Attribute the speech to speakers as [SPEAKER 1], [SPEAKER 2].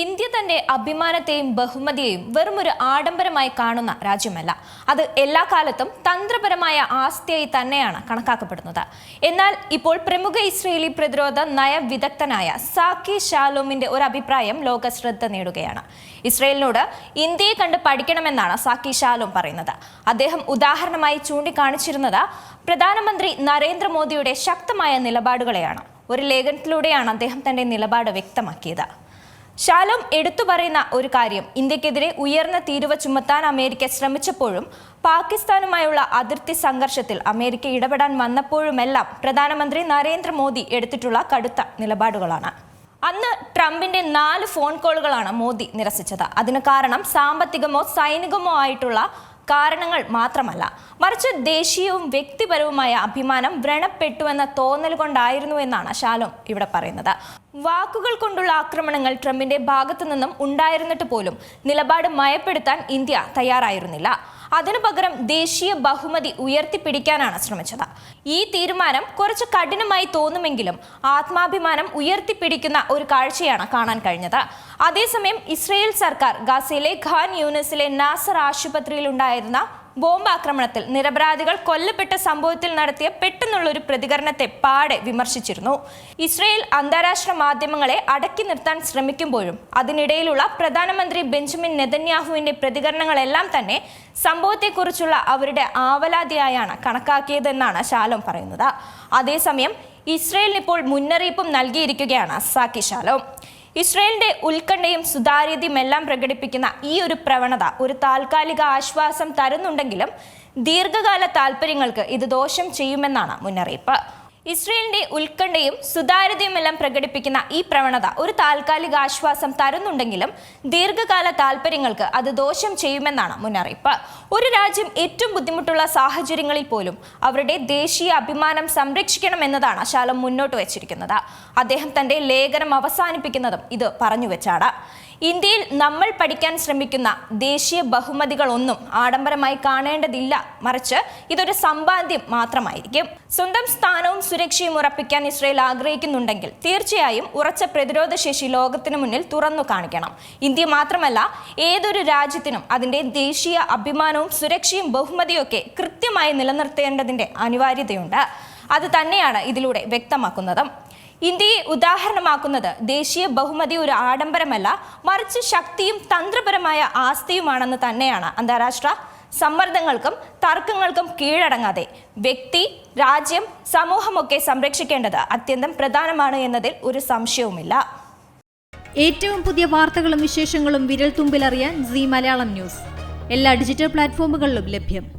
[SPEAKER 1] India തന്റെ അഭിമാനത്തെയും ബഹുമതിയെയും വെറുമൊരു ആഡംബരമായി കാണുന്ന രാജ്യമല്ല. അത് എല്ലാ കാലത്തും തന്ത്രപരമായ ആസ്തിയായി തന്നെയാണ് കണക്കാക്കപ്പെടുന്നത്. എന്നാൽ ഇപ്പോൾ പ്രമുഖ ഇസ്രയേലി പ്രതിരോധ നയവിദഗ്ധനായ സാക്കി ഷാലോമിന്റെ ഒരു അഭിപ്രായം ലോക ശ്രദ്ധ നേടുകയാണ്. ഇസ്രയേലിനോട് ഇന്ത്യയെ കണ്ട് പഠിക്കണമെന്നാണ് സാക്കി ഷാലോം പറയുന്നത്. അദ്ദേഹം ഉദാഹരണമായി ചൂണ്ടിക്കാണിച്ചിരുന്നത് പ്രധാനമന്ത്രി നരേന്ദ്രമോദിയുടെ ശക്തമായ നിലപാടുകളെയാണ്. ഒരു ലേഖനത്തിലൂടെയാണ് അദ്ദേഹം തന്റെ നിലപാട് വ്യക്തമാക്കിയത്. ശാലോം എടുത്തു പറയുന്ന ഒരു കാര്യം. ഇന്ത്യക്കെതിരെ ഉയർന്ന തീരുവ ചുമത്താൻ അമേരിക്ക ശ്രമിച്ചപ്പോഴും പാകിസ്ഥാനുമായുള്ള അതിർത്തി സംഘർഷത്തിൽ അമേരിക്ക ഇടപെടാൻ വന്നപ്പോഴുമെല്ലാം പ്രധാനമന്ത്രി നരേന്ദ്രമോദി എടുത്തിട്ടുള്ള കടുത്ത നിലപാടുകളാണ്. അന്ന് ട്രംപിന്റെ നാല് ഫോൺ കോളുകളാണ് മോദി നിരസിച്ചത്. അതിന് കാരണം സാമ്പത്തികമോ സൈനികമോ ആയിട്ടുള്ള കാരണങ്ങൾ മാത്രമല്ല. മറിച്ച് ദേശീയവും വ്യക്തിപരവുമായ അഭിമാനം വ്രണപ്പെട്ടുവെന്ന തോന്നൽ കൊണ്ടായിരുന്നു എന്നാണ് ശാലോം ഇവിടെ പറയുന്നത്. വാക്കുകൾ കൊണ്ടുള്ള ആക്രമണങ്ങൾ ട്രംപിന്റെ ഭാഗത്തു നിന്നും ഉണ്ടായിരുന്നിട്ട് പോലും നിലപാട് മയപ്പെടുത്താൻ ഇന്ത്യ തയ്യാറായിരുന്നില്ല. അതിനു പകരം ദേശീയ ബഹുമതി ഉയർത്തിപ്പിടിക്കാനാണ് ശ്രമിച്ചത്. ഈ തീരുമാനം കുറച്ച് കഠിനമായി തോന്നുമെങ്കിലും ആത്മാഭിമാനം ഉയർത്തിപ്പിടിക്കുന്ന ഒരു കാഴ്ചയാണ് കാണാൻ കഴിഞ്ഞത്. അതേസമയം ഇസ്രയേൽ സർക്കാർ ഗാസയിലെ ഖാൻ യൂണിസിലെ നാസർ ആശുപത്രിയിൽ ഉണ്ടായിരുന്ന ബോംബ് ആക്രമണത്തിൽ നിരപരാധികൾ കൊല്ലപ്പെട്ട സംഭവത്തിൽ നടത്തിയ പെട്ടെന്നുള്ള ഒരു പ്രതികരണത്തെ പാടെ വിമർശിച്ചിരുന്നു. ഇസ്രയേൽ അന്താരാഷ്ട്ര മാധ്യമങ്ങളെ അടക്കി നിർത്താൻ ശ്രമിക്കുമ്പോഴും അതിനിടയിലുള്ള പ്രധാനമന്ത്രി ബെഞ്ചമിൻ നെതന്യാഹുവിന്റെ പ്രതികരണങ്ങളെല്ലാം തന്നെ സംഭവത്തെക്കുറിച്ചുള്ള അവരുടെ ആവലാതിയായാണ് കണക്കാക്കിയതെന്നാണ് ശാലോം പറയുന്നത്. അതേസമയം ഇസ്രയേലിന് ഇപ്പോൾ മുന്നറിയിപ്പും നൽകിയിരിക്കുകയാണ് സാക്കി ശാലോം. ഇസ്രയേലിന്റെ ഉത്കണ്ഠയും സുതാര്യതയും എല്ലാം പ്രകടിപ്പിക്കുന്ന ഈ ഒരു പ്രവണത ഒരു താൽക്കാലിക ആശ്വാസം തരുന്നുണ്ടെങ്കിലും ദീർഘകാല താല്പര്യങ്ങൾക്ക് ഇത് ദോഷം ചെയ്യുമെന്നാണ് മുന്നറിയിപ്പ്. ഇസ്രയേലിന്റെ ഉത്കണ്ഠയും സുതാര്യതയുമെല്ലാം പ്രകടിപ്പിക്കുന്ന ഈ പ്രവണത ഒരു താൽക്കാലിക ആശ്വാസം തരുന്നുണ്ടെങ്കിലും ദീർഘകാല താല്പര്യങ്ങൾക്ക് അത് ദോഷം ചെയ്യുമെന്നാണ് മുന്നറിയിപ്പ്. ഒരു രാജ്യം ഏറ്റവും ബുദ്ധിമുട്ടുള്ള സാഹചര്യങ്ങളിൽ പോലും അവരുടെ ദേശീയ അഭിമാനം സംരക്ഷിക്കണം എന്നതാണ് ശാലം മുന്നോട്ട് വച്ചിരിക്കുന്നത്. അദ്ദേഹം തന്റെ ലേഖനം അവസാനിപ്പിക്കുന്നതും ഇത് പറഞ്ഞു വെച്ചാണ്. ഇന്ത്യയിൽ നമ്മൾ പഠിക്കാൻ ശ്രമിക്കുന്ന ദേശീയ ബഹുമതികളൊന്നും ആഡംബരമായി കാണേണ്ടതില്ല. മറിച്ച് ഇതൊരു സമ്പാദ്യം മാത്രമായിരിക്കും. സ്വന്തം സ്ഥാനവും സുരക്ഷയും ഉറപ്പിക്കാൻ ഇസ്രയേൽ ആഗ്രഹിക്കുന്നുണ്ടെങ്കിൽ തീർച്ചയായും ഉറച്ച പ്രതിരോധ ശേഷി ലോകത്തിന് മുന്നിൽ തുറന്നു കാണിക്കണം. ഇന്ത്യ മാത്രമല്ല ഏതൊരു രാജ്യത്തിനും അതിന്റെ ദേശീയ അഭിമാനവും സുരക്ഷയും ബഹുമതിയൊക്കെ കൃത്യമായി നിലനിർത്തേണ്ടതിന്റെ അനിവാര്യതയുണ്ട്. അത് തന്നെയാണ് ഇതിലൂടെ വ്യക്തമാക്കുന്നത്. ഇന്ത്യയെ ഉദാഹരണമാക്കുന്നത് ദേശീയ ബഹുമതി ഒരു ആഡംബരമല്ല മറിച്ച് ശക്തിയും തന്ത്രപരമായ ആസ്തിയുമാണെന്ന് തന്നെയാണ് അന്താരാഷ്ട്ര സമ്മർദ്ദങ്ങൾക്കും തർക്കങ്ങൾക്കും കീഴടങ്ങാതെ വ്യക്തി രാജ്യം സമൂഹമൊക്കെ സംരക്ഷിക്കേണ്ടത് അത്യന്തം പ്രധാനമാണ് എന്നതിൽ ഒരു സംശയവുമില്ല.
[SPEAKER 2] ഏറ്റവും പുതിയ വാർത്തകളും വിശേഷങ്ങളും വിരൽ തുമ്പിലറിയാൻ സി മലയാളം ന്യൂസ്. എല്ലാ ഡിജിറ്റൽ പ്ലാറ്റ്ഫോമുകളിലും ലഭ്യം.